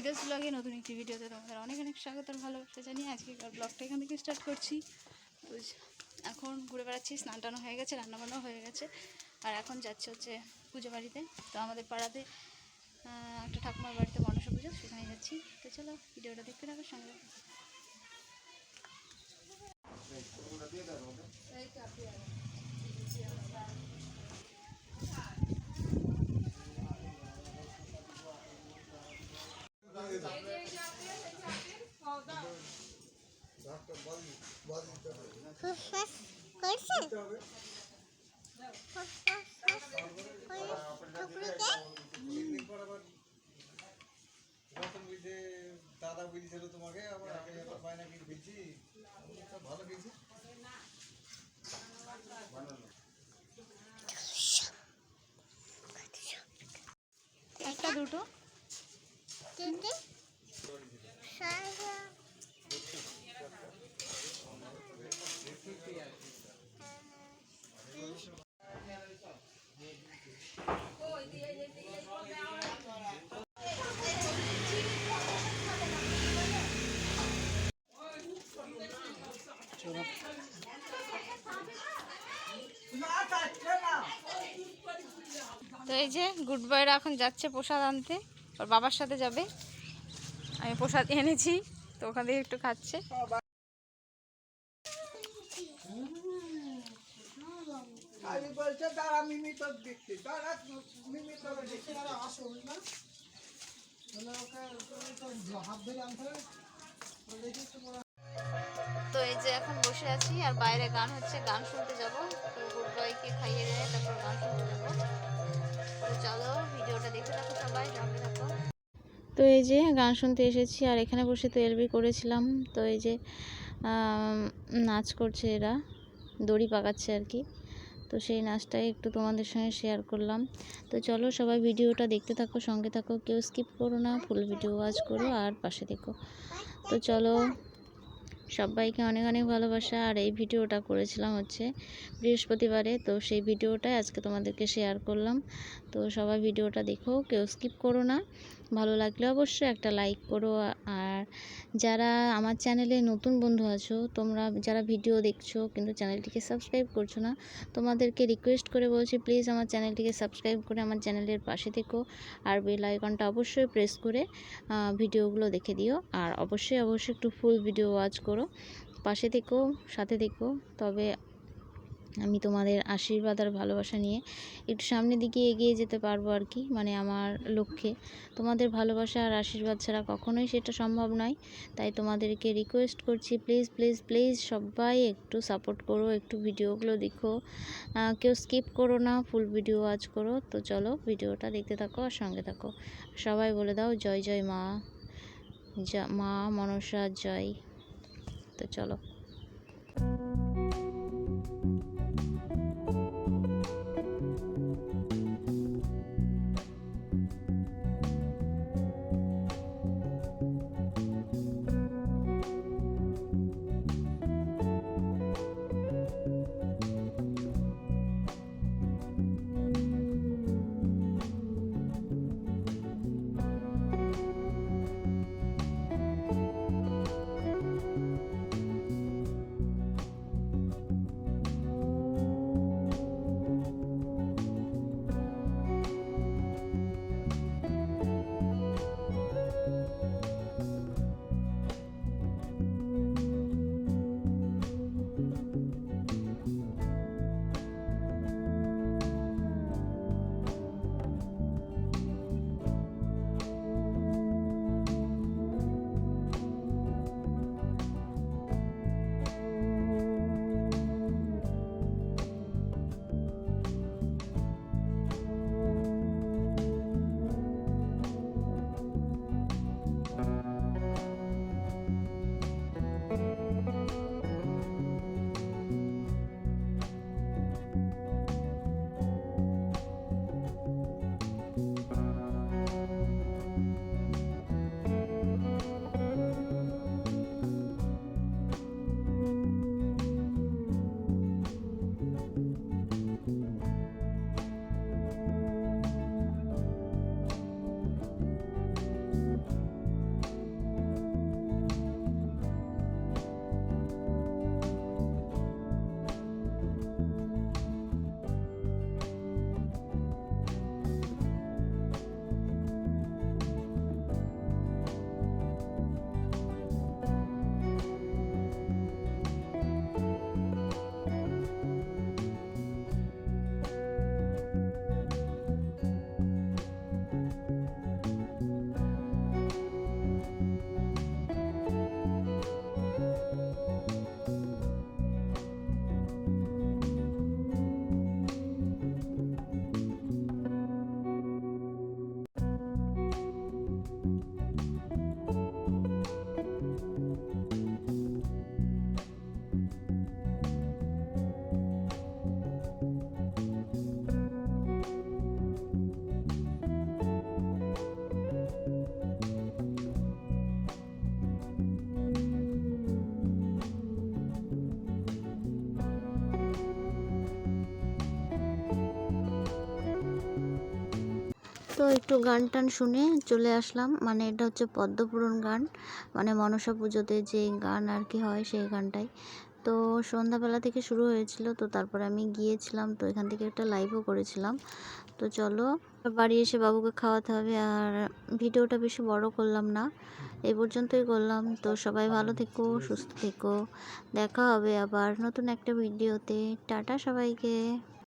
বৈদাস ব্লগে নতুন একটি ভিডিওতে তোমাদের অনেক অনেক স্বাগত আর ভালোবাসা জানিয়ে আজকে ব্লগটা এখান থেকে স্টার্ট করছি। এখন ঘুরে বেড়াচ্ছি, স্নান টানো হয়ে গেছে, রান্নাবান্নাও হয়ে গেছে। আর এখন যাচ্ছে হচ্ছে পুজো বাড়িতে, তো আমাদের পাড়াতে একটা ঠাকুমার বাড়িতে মনসা পুজো সেখানে যাচ্ছি। তো চলো, ভিডিওটা দেখতে থাকো, সঙ্গে দাদা বুঝেছিল তোমাকে আবার আগে বুঝছি ভালো গেছি একটা দুটো? দিদি তো এই যে গুড বয়রা এখন যাচ্ছে প্রসাদ আনতে। ওর বাবার সাথে যাবে। আমি প্রসাদ এনেছি, তো ওখান থেকে একটু খাচ্ছে। আমি বলছে তারা মিমি তোর দেখছি। তারা মিমি তোর না। তো এই যে এখন বসে আছি আর বাইরে গান হচ্ছে গান শুনতে যাব। তো গুড বয়কে খাইয়ে দেয় তারপর গান শুনতে যাব। তো চলো ভিডিওটা দেখতে থাকো সবাই সঙ্গে থাকো। তো এই যে গান শুনতে এসেছি আর এখানে বসে তো এলবি করেছিলাম। তো এই যে নাচ করছে এরা দড়ি পাকাচ্ছে আর কি। তো সেই নাচটাই একটু তোমাদের সঙ্গে শেয়ার করলাম। তো চলো সবাই ভিডিওটা দেখতে থাকো, সঙ্গে থাকো, কেউ স্কিপ করো না ফুল ভিডিও ওয়াচ করো আর পাশে দেখো তো চলো সবাইকে অনেক অনেক ভালোবাসা, আর এই ভিডিওটা করেছিলাম হচ্ছে বৃহস্পতিবারে, তো সেই ভিডিওটাই আজকে তোমাদেরকে শেয়ার করলাম। তো সবাই ভিডিওটা দেখো, কেউ স্কিপ করো না। ভালো লাগলে অবশ্যই একটা লাইক করো। আর যারা আমার চ্যানেলে নতুন বন্ধু আছো, তোমরা যারা ভিডিও দেখছ কিন্তু চ্যানেলটিকে সাবস্ক্রাইব করছ না, তোমাদেরকে রিকোয়েস্ট করে বলছি প্লিজ আমার চ্যানেলটিকে সাবস্ক্রাইব করে আমার চ্যানেলের পাশে থেকো। আর বেল আইকনটা অবশ্যই প্রেস করে ভিডিওগুলো দেখে দিও। আর অবশ্যই অবশ্যই একটু ফুল ভিডিও ওয়াচ করো। পাশে থেকো, সাথে থেকো। তবে আমি তোমাদের আশীর্বাদ আর ভালোবাসা নিয়ে একটু সামনের দিকে এগিয়ে যেতে পারব আর কি মানে আমার লক্ষ্যে। তোমাদের ভালোবাসা আর আশীর্বাদ ছাড়া কখনোই সেটা সম্ভব নয়। তাই তোমাদেরকে রিকোয়েস্ট করছি প্লিজ প্লিজ প্লিজ সবাই একটু সাপোর্ট করো, একটু ভিডিওগুলো দেখো। কেউ স্কিপ করো না ফুল ভিডিও ওয়াচ করো। তো চলো ভিডিওটা দেখতে থাকো আর সঙ্গে থাকো। সবাই বলে দাও, জয় জয় মা। মা মনসা, জয়। তো চলো। তো একটু গান টান শুনে চলে আসলাম। মানে এটা হচ্ছে পদ্মপুরণ গান। মানে মনসা পুজোতে যে গান আর কি হয় সেই গানটাই। তো সন্ধ্যাবেলা থেকে শুরু হয়েছিল, তো তারপরে আমি গিয়েছিলাম, তো এখান থেকে একটা লাইভও করেছিলাম। তো চলো, বাড়ি এসে বাবুকে খাওয়াতে হবে আর ভিডিওটা বেশি বড় করলাম না। এই পর্যন্তই করলাম। তো সবাই ভালো থেকো, সুস্থ থেকো। দেখা হবে আবার নতুন একটা ভিডিওতে। টাটা সবাইকে।